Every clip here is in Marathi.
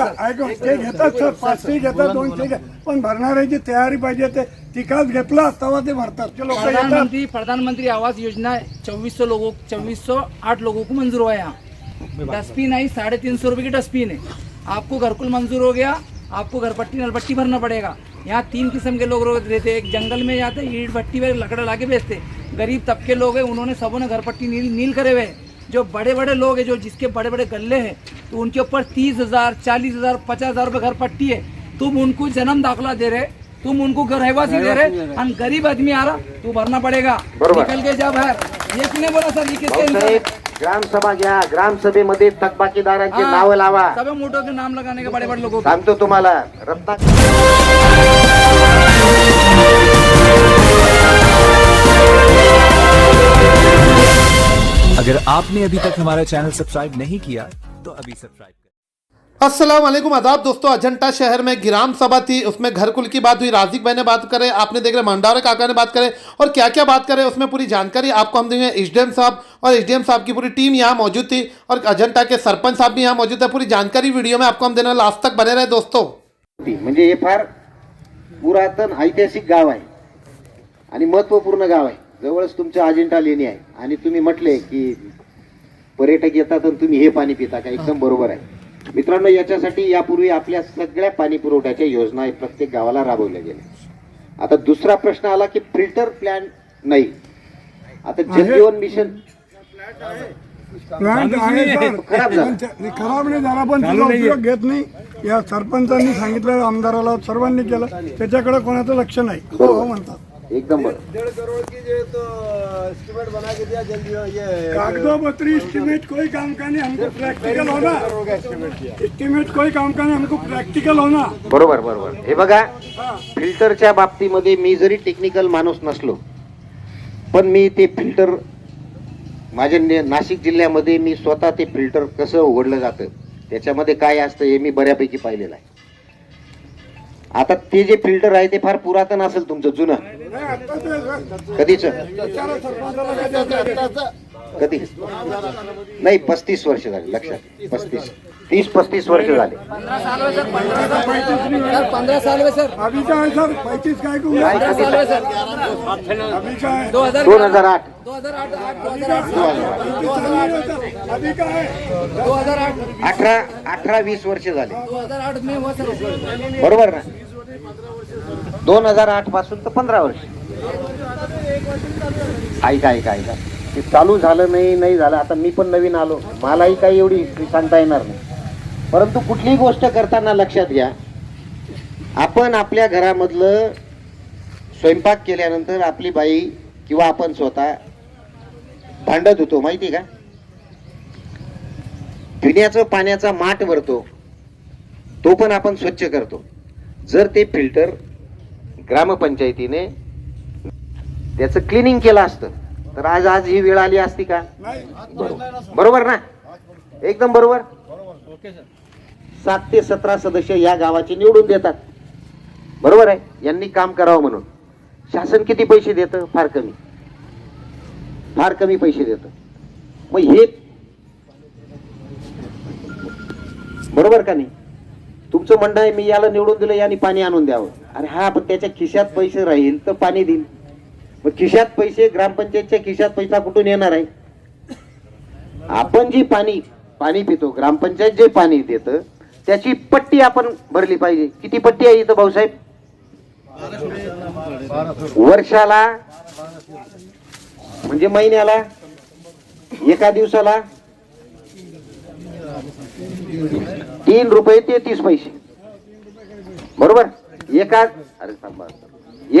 ऐका ऐका ते घेतात सर पाचशे घेतात दोनशे घेतात पण भरणाऱ्याची तयारी पाहिजे ते तिकाच घेतला तेव्हा ते भरतात. ते लोक येतात. प्रधानमंत्री प्रधानमंत्री आवास योजना चौबीस सौ लोगों चौबीस सौ आठ लोगों को मंजूर हुआ यहाँ। डस्टबिन आई साढ़े तीन सौ रुपये की डस्टबिन है। आपको घरकुल मंजूर हो गया आपको घर घरपट्टी नलपट्टी भरना पड़ेगा। यहाँ तीन किस्म के लोग रहते हैं। एक जंगल में जाते ईट भट्टी में लकड़ा ला के बेचते गरीब तबके लोग हैं उन्होंने सबों ने घरपट्टी नील नील करे हुए हैं। जो बड़े बड़े लोग हैं जो जिसके बड़े बड़े गले हैं तो उनके ऊपर तीस हज़ार चालीस हज़ार पचास हज़ार रुपये घर पट्टी है। तुम उनको जन्म दाखला दे रहे तुम उनको घर रहवासी दे रहे। हम गरीब आदमी आ रहा तू भरना पड़ेगा। निकल के जब है ये किसने बोला सर ये किसके भाऊसाहेब ग्रामसभा घ्या ग्रामसभेमध्ये थकबाकीदारांची हाँ, नावं लावा। सभी मोटो के नाम लगाने के बड़े बड़े लोगों को। सांगतो तुम्हाला अगर आपने अभी तक हमारा चैनल सब्सक्राइब नहीं किया तो अभी सब्सक्राइब करें अस्सलाम वालेकुम आदाब दोस्तों अजंता शहर में गिराम सभा थी उसमें घरकुल की बात हुई राजिक भाई ने बात करे आपने देख रहे मंडारा काका ने बात करे और क्या क्या बात करे उसमें पूरी जानकारी आपको हम देंगे एसडीएम साहब और एसडीएम साहब की पूरी टीम यहाँ मौजूद थी और अजंता के सरपंच साहब भी यहाँ मौजूद है पूरी जानकारी वीडियो में आपको हम देना लास्ट तक बने रहे दोस्तों. म्हणजे हे फार पुरातन ऐतिहासिक गाव आहे आणि महत्वपूर्ण गाव आहे जवळच तुमचं अजिंठा लेणी आहे आणि तुम्ही म्हटले की पर्यटक येतात आणि तुम्ही हे पाणी पिता का? एकदम बरोबर आहे. मित्रांनो याच्यासाठी यापूर्वी आपल्या सगळ्या पाणी पुरवठ्याच्या योजना प्रत्येक गावाला राबवल्या गेल्या. आता दुसरा प्रश्न आला की फिल्टर प्लॅन नाही. आता जलजीवन मिशन प्लांट आहे सर. खराब नाही झाला पण त्याचा उपयोग घेत नाही. या सरपंचांनी सांगितलं आमदाराला सर्वांनी केलं. त्याच्याकडे कोणाचं लक्ष नाही. हो हो म्हणतात. एकदम बरोबर डेढ़ करोड़ की जो है तो एस्टिमेट बना के दिया जल्दी ये कागजोपत्री एस्टिमेट कोई काम का नहीं हमको प्रैक्टिकल होना। एस्टिमेट कोई काम का नहीं हमको प्रैक्टिकल होना। बरोबर बरोबर. हे बघा फिल्टरच्या बाबतीमध्ये मी जरी टेक्निकल माणूस नसलो पण मी ते फिल्टर माझ्या ने- नाशिक जिल्ह्यामध्ये मी स्वतः ते फिल्टर कसं उघडलं जातं त्याच्यामध्ये काय असतं हे मी बऱ्यापैकी पाहिलेलं आहे. आता ते जे फिल्टर आहे ते फार पुरातन असेल तुमचं जुनं. कधीच? कधी? नाही पस्तीस वर्ष झाले लक्षात. पस्तीस. तीस पस्तीस वर्ष झाले. पंद्रह साल सर पैंतीस काय हजार दोन हजार आठ. अठरा अठरा वीस वर्ष झाले. हजार आठ बरोबर ना? दोन हजार आठपासून तर पंधरा वर्ष. ऐका ऐका ऐका. ते चालू झालं नाही नाही झालं. आता मी पण नवीन आलो. मलाही काही एवढी हिस्ट्री सांगता येणार नाही. परंतु कुठलीही गोष्ट करताना लक्षात घ्या. आपण आपल्या घरामधलं स्वयंपाक केल्यानंतर आपली बाई किंवा आपण स्वतः भांडत होतो माहिती का? पिण्याचं पाण्याचा माठ भरतो. तो पण आपण स्वच्छ करतो. जर ते फिल्टर ग्रामपंचायतीने त्याचं क्लिनिंग केलं असतं. तर आज आज ही वेळ आली असती का? बरोबर ना? एकदम बरोबर? सात ते सतरा सदस्य या गावाचे निवडून देतात. बरोबर आहे? यांनी काम करावं म्हणून. शासन किती पैसे देतं? फार कमी. फार कमी पैसे देतं. मग हे बरोबर का नाही? तुमचं म्हणणं आहे मी याला निवडून दिलं याने पाणी आणून द्यावं. अरे हा पण त्याच्या खिशात पैसे राहील तर पाणी देईल. मग खिशात पैसे ग्रामपंचायतच्या खिशात पैसा कुठून येणार आहे? आपण जी पाणी पाणी पितो ग्रामपंचायत जे पाणी देतं त्याची पट्टी आपण भरली पाहिजे. किती पट्टी आहे इथं भाऊसाहेब? वर्षाला म्हणजे महिन्याला एका दिवसाला तीन रुपये तेहतीस पैसे. बरोबर? एका अरे थांबा.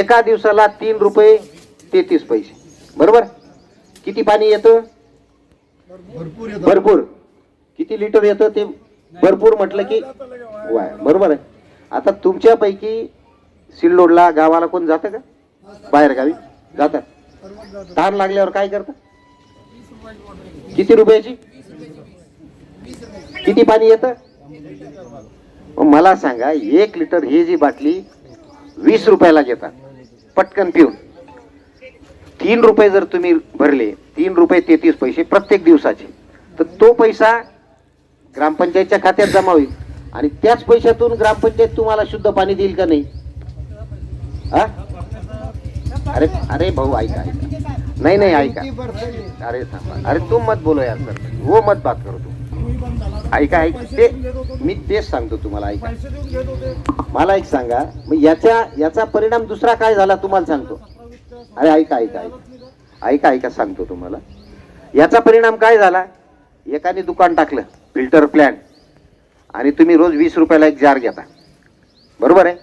एका दिवसाला तीन रुपये तेहतीस पैसे. बरोबर? किती पाणी येतं. भरपूर. किती लिटर येतं ते भरपूर म्हटलं की वाय. बरोबर आहे. आता तुमच्यापैकी सिल्लोडला गावाला कोण जातं का? बाहेर गावी जातात. ताण लागल्यावर काय करतात? किती रुपयाची? किती पाणी येतं? मला सांगा एक लिटर ही जी बाटली वीस रुपयाला घेतात पटकन पिऊन. तीन रुपये जर तुम्ही भरले तीन रुपये तेहतीस पैसे प्रत्येक दिवसाचे. तर तो पैसा ग्रामपंचायतच्या खात्यात जमा होईल. आणि त्याच पैशातून ग्रामपंचायत तुम्हाला शुद्ध पाणी देईल का नाही? हा? अरे अरे भाऊ ऐका ऐका. नाही नाही ऐका. अरे थांबा. अरे तू मत बोलो यार सर. वो मत बात करू ऐका ऐक. ते मी तेच सांगतो तुम्हाला ऐका. मला एक सांगा मग याच्या याचा परिणाम दुसरा काय झाला तुम्हाला सांगतो. अरे ऐका ऐका ऐका. ऐका ऐका सांगतो तुम्हाला. याचा परिणाम काय झाला? एकाने दुकान टाकलं फिल्टर प्लॅन. आणि तुम्ही रोज वीस रुपयाला एक जार घेता. बरोबर आहे?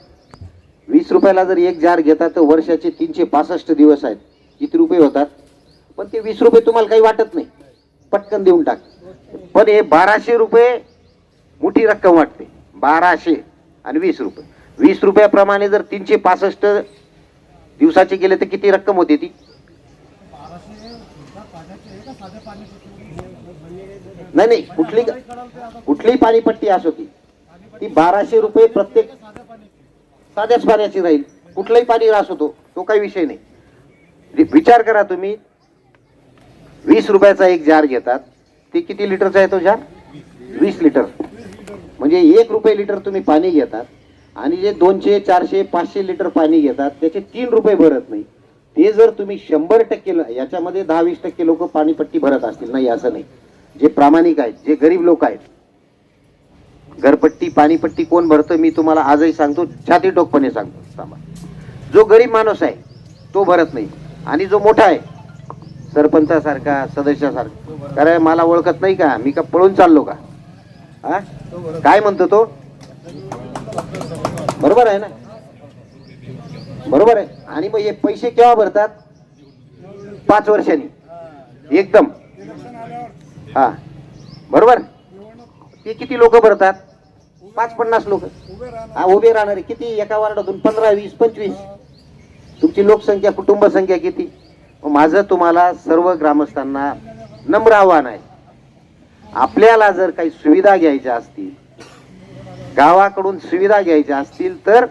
वीस रुपयाला जर एक जार घेता तर वर्षाचे तीनशे पासष्ट दिवस आहेत. किती रुपये होतात? पण ते वीस रुपये तुम्हाला काही वाटत नाही. पटकन देऊन टाक. पण हे बाराशे रुपये मोठी रक्कम वाटते. बाराशे आणि वीस रुपये. वीस रुपयाप्रमाणे जर तीनशे पासष्ट दिवसाचे गेले तर किती रक्कम होते ती? नाही नाही कुठली कुठलीही पाणीपट्टी असो ती. ती बाराशे रुपये प्रत्येक साध्याच पाण्याची राहील. कुठलंही पाणी रास होतो तो काही विषय नाही. विचार करा तुम्ही. वीस रुपयाचा एक जार घेतात. ते किती लिटरचा आहे तो जार? वीस लिटर. म्हणजे एक रुपये लिटर तुम्ही पाणी घेतात आणि जे दोनशे चारशे पाचशे लिटर पाणी घेतात त्याचे तीन रुपये भरत नाही. ते जर तुम्ही शंभर टक्के याच्यामध्ये दहा वीस टक्के लोक पाणीपट्टी भरत असतील. नाही असं नाही. जे प्रामाणिक आहेत जे गरीब लोक आहेत. घरपट्टी पाणीपट्टी कोण भरतं मी तुम्हाला आजही सांगतो. छाती टोकपणे सांगतो. सामान जो गरीब माणूस आहे तो भरत नाही. आणि जो मोठा आहे सरपंचासारखा सदस्यासारखा. कारण मला ओळखत नाही का? मी का पळून चाललो का? हा काय म्हणतो तो? बरोबर आहे ना? बरोबर आहे. आणि मग हे पैसे केव्हा भरतात? पाच वर्षांनी. एकदम. हा. बरोबर? ते किती लोक भरतात? पाच पन्नास लोक. हा उभे राहणारे किती? एका वार्डातून पंधरा वीस पंचवीस. तुमची लोकसंख्या कुटुंब संख्या किती? माझं तुम्हाला सर्व ग्रामस्थांना नम्र आव्हान आहे. आपल्याला जर काही सुविधा घ्यायच्या असतील गावाकडून सुविधा घ्यायच्या असतील तर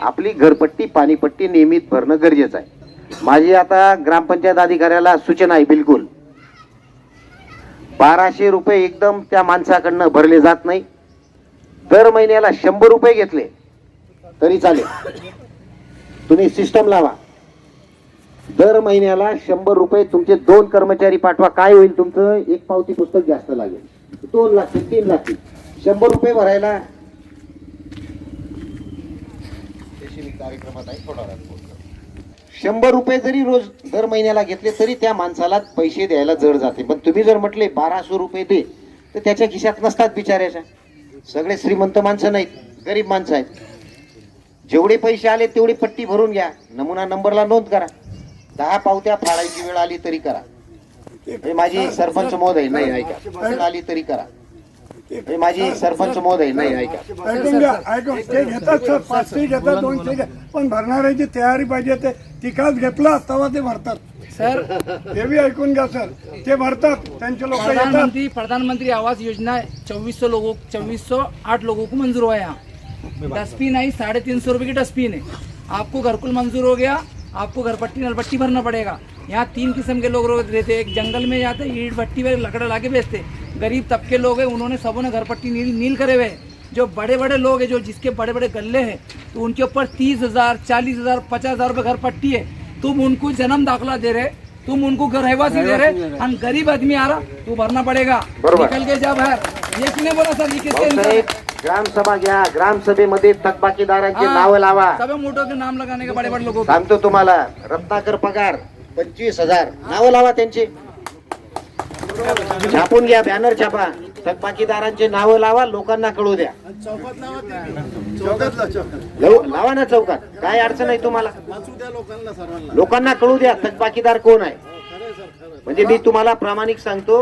आपली घरपट्टी पाणीपट्टी नियमित भरणं गरजेचं आहे. माझी आता ग्रामपंचायत अधिकाऱ्याला सूचना आहे बिलकुल. बाराशे रुपये एकदम त्या माणसाकडनं भरले जात नाही. दर महिन्याला शंभर रुपये घेतले तरी चालेल. तुम्ही सिस्टम लावा. दर महिन्याला शंभर रुपये तुमचे दोन कर्मचारी पाठवा. काय होईल तुमचं? एक पावती पुस्तक जास्त लागेल. दोन लागतील तीन लागतील शंभर रुपये भरायला कार्यक्रमात आहे थोडा शंभर रुपये जरी रोज दर महिन्याला घेतले तरी त्या माणसाला पैसे द्यायला जड जाते. पण तुम्ही जर म्हटले बाराशे रुपये दे तर त्याच्या खिशात नसतात बिचाऱ्याच्या. सगळे श्रीमंत माणसं नाहीत गरीब माणसं आहेत. जेवढे पैसे आले तेवढी पट्टी भरून घ्या. नमुना नंबरला नोंद करा. दहा पावत्या फाळायची वेळ आली तरी करा. हे माझी सरपंच महोदय नाही ऐका. वेळ आली तरी करा. हे माझी सरपंच महोदय नाही ऐका. ऐकून घ्या ऐकून ते घेतात सर पाचशे घेतात दोनशे घेतात. पण भरणाऱ्याची तयारी पाहिजे ते तिकाच घेतला तेव्हा ते भरतात. सर. ते बी ऐकून घ्या सर. ते भरतात त्यांचे लोक येतात. प्रधानमंत्री प्रधानमंत्री आवास योजना चौबीस सौ लोगों चौबीस सौ आठ लोगों को मंजूर हुआ है यहाँ डस्टबिन आई साढ़े तीन सौ रुपये की डस्टबिन है आपको घरकुल मंजूर हो गया. आपको घर पट्टी नलपट्टी भरना पड़ेगा। यहाँ तीन किस्म के लोग रहते हैं। एक जंगल में जाते हैं ईट भट्टी में लकड़ा ला के बेचते गरीब तबके लोग हैं उन्होंने सबों ने घर पट्टी नील नील करे हुए जो बड़े बड़े लोग हैं जो जिसके बड़े बड़े गले हैं तो उनके ऊपर तीस हज़ार चालीस हज़ार पचास हज़ार रुपये घर पट्टी है। तुम उनको जन्म दाखिला दे रहे तुम उनको घर रहवासी दे रहे और गरीब आदमी आ रहा तू भरना पड़ेगा। निकल के जा बाहर ये किसने बोला सर? ये किसके ग्रामसभा घ्या. ग्रामसभेमध्ये थकबाकीदारांची हाँ, नावं लावा. सभी मोटो के नाम लगाने के बड़े बड़े लोगों को? सांगतो तुम्हाला रत्नाकर पगार पंचवीस हजार. नावं लावा त्यांची. छापून घ्या बॅनर छापा. थकबाकीदारांचे नावं लावा लोकांना कळू द्या. लव- लावा ना चौकात. काय अडचण आहे तुम्हाला. लोकांना कळू द्या थकबाकीदार कोण आहे. म्हणजे मी तुम्हाला प्रामाणिक सांगतो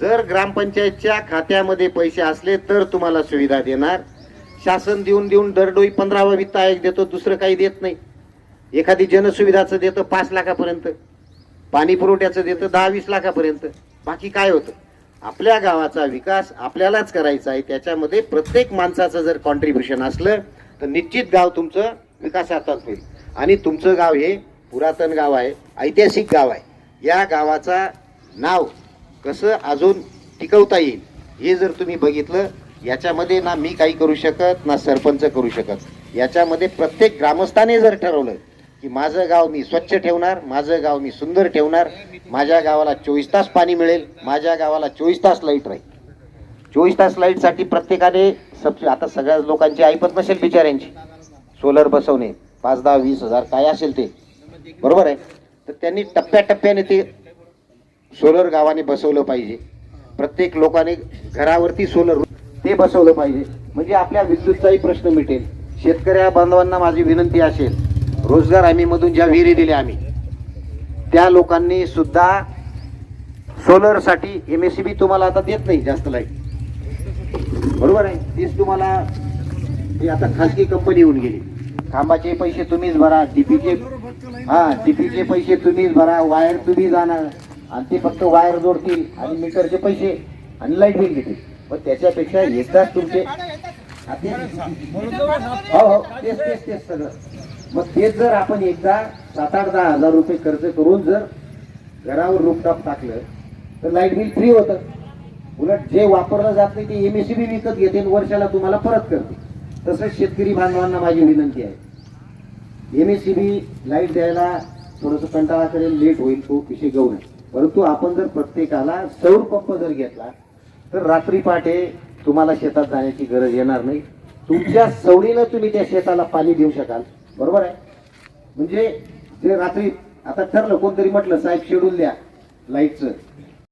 जर ग्रामपंचायतच्या खात्यामध्ये पैसे असले तर तुम्हाला सुविधा देणार. शासन देऊन देऊन दरडोई पंधरावा वित्त आयोग देतो दुसरं काही देत नाही. एखादी जनसुविधाचं देतं पाच लाखापर्यंत. पाणी पुरवठ्याचं देतं दहा वीस लाखापर्यंत. बाकी काय होतं? आपल्या गावाचा विकास आपल्यालाच करायचा आहे. त्याच्यामध्ये प्रत्येक माणसाचं जर कॉन्ट्रीब्युशन असलं तर निश्चित गाव तुमचं विकासात होईल. आणि तुमचं गाव हे पुरातन गाव आहे ऐतिहासिक गाव आहे. या गावाचा नाव कसं अजून टिकवता येईल हे जर तुम्ही बघितलं याच्यामध्ये ना मी काही करू शकत ना सरपंच करू शकत. याच्यामध्ये प्रत्येक ग्रामस्थाने जर ठरवलं की माझं गाव मी स्वच्छ ठेवणार माझं गाव मी सुंदर ठेवणार माझ्या गावाला चोवीस तास पाणी मिळेल माझ्या गावाला चोवीस तास लाइट राहील. चोवीस तास लाईटसाठी प्रत्येकाने सब आता सगळ्या लोकांची ऐपत नसेल बिचाऱ्यांची. सोलर बसवणे पाच दहा वीस हजार काय असेल ते. बरोबर आहे? तर त्यांनी टप्प्याटप्प्याने ते सोलर गावाने बसवलं पाहिजे. प्रत्येक लोकांनी घरावरती सोलर ते बसवलं पाहिजे. म्हणजे आपल्या विद्युतचाही प्रश्न मिटेल. शेतकऱ्या बांधवांना माझी विनंती असेल रोजगार हमीमधून ज्या विहिरी दिल्या आम्ही त्या लोकांनी सुद्धा सोलरसाठी एम एस सी बी तुम्हाला आता देत नाही जास्त लाइट बरोबर आहे? तीच तुम्हाला आता खासगी कंपनी येऊन गेली. खांबाचे पैसे तुम्हीच भरा डीपीचे हा डीपीचे पैसे तुम्हीच भरा वायर तुम्ही जाणार. आणि ते फक्त वायर जोडतील आणि मीटरचे पैसे आणि लाइट बिल घेतील पण त्याच्यापेक्षा एकदाच तुमचे हो हो तेच तेच तेच सगळं. मग तेच जर आपण एकदा सात आठ दहा हजार रुपये खर्च करून जर घरावर रूपटॉप टाकलं तर लाइट बिल फ्री होतं. उलट जे वापरलं जात नाही ते बी विकत घेते वर्षाला तुम्हाला परत करते. तसंच शेतकरी बांधवांना माझी विनंती आहे. एम एस बी लाइट द्यायला थोडंसं कंटाळा करेल लेट होईल तो विषय गौ नाही परंतु आपण जर प्रत्येकाला सौर पंप जर घेतला तर रात्री पहाटे तुम्हाला शेतात जाण्याची गरज येणार नाही. तुमच्या सवडीनं तुम्ही त्या शेताला पाणी देऊ शकाल. बरोबर आहे? म्हणजे ते रात्री आता ठरलं कोणतरी म्हटलं साहेब शेड्यूल द्या लाईटचं